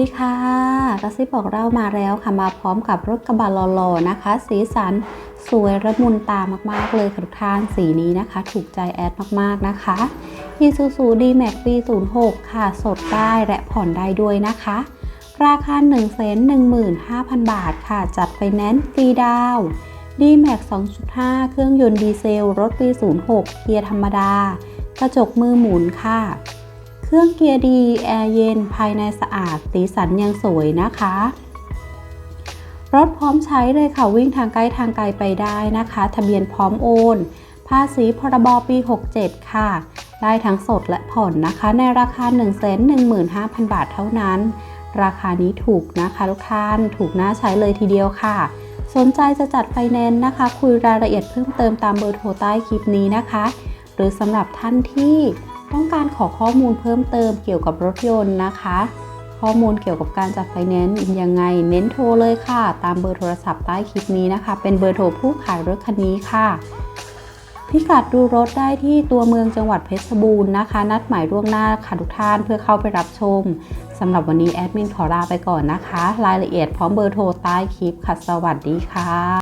ดีค่ะกระซิบบอกเรามาแล้วค่ะมาพร้อมกับรถกระบะหล่อๆนะคะ สีสันสวยระมุนตามากๆเลยค่ะทุกท่านสีนี้นะคะ ถูกใจแอดมากๆนะคะ Isuzu D-Max ปี06 ค่ะ สดได้และผ่อนได้ด้วยนะคะ ราคา 1 1 5 0 0 0 บาทค่ะ จัดไปแนนซ์ฟรีดาว D-Max 2.5 เครื่องยนต์ดีเซล รถปี06 เกียร์ธรรมดา กระจกมือหมุนค่ะ เครื่องเกียร์ดี แอร์เย็น ภายในสะอาด สีสันยังสวยนะคะ รถพร้อมใช้เลยค่ะ วิ่งทางใกล้ทางไกลไปได้นะคะ ทะเบียนพร้อมโอน ภาษีพรบปี 67 ค่ะ ได้ทั้งสดและผ่อนนะคะ ในราคา 115,000 บาทเท่านั้น ราคานี้ถูกนะคะทุกท่าน ถูกน่าใช้เลยทีเดียวค่ะ สนใจจะจัดไฟแนนซ์นะคะ คุยรายละเอียดเพิ่มเติมตามเบอร์โทรใต้คลิปนี้นะคะ หรือสำหรับท่านที่ ต้องการขอข้อมูลเพิ่มเติมเกี่ยวกับรถยนต์นะคะ ข้อมูลเกี่ยวกับการจัดไฟแนนซ์ยังไง เน้นโทรเลยค่ะ ตามเบอร์โทรศัพท์ใต้คลิปนี้นะคะ เป็นเบอร์โทรผู้ขายรถคันนี้ค่ะ พิกัดดูรถได้ที่ตัวเมืองจังหวัดเพชรบูรณ์นะคะ นัดหมายล่วงหน้าค่ะทุกท่านเพื่อเข้าไปรับชมสำหรับวันนี้แอดมินขอลาไปก่อนนะคะ รายละเอียดพร้อมเบอร์โทรใต้คลิปค่ะ สวัสดีค่ะ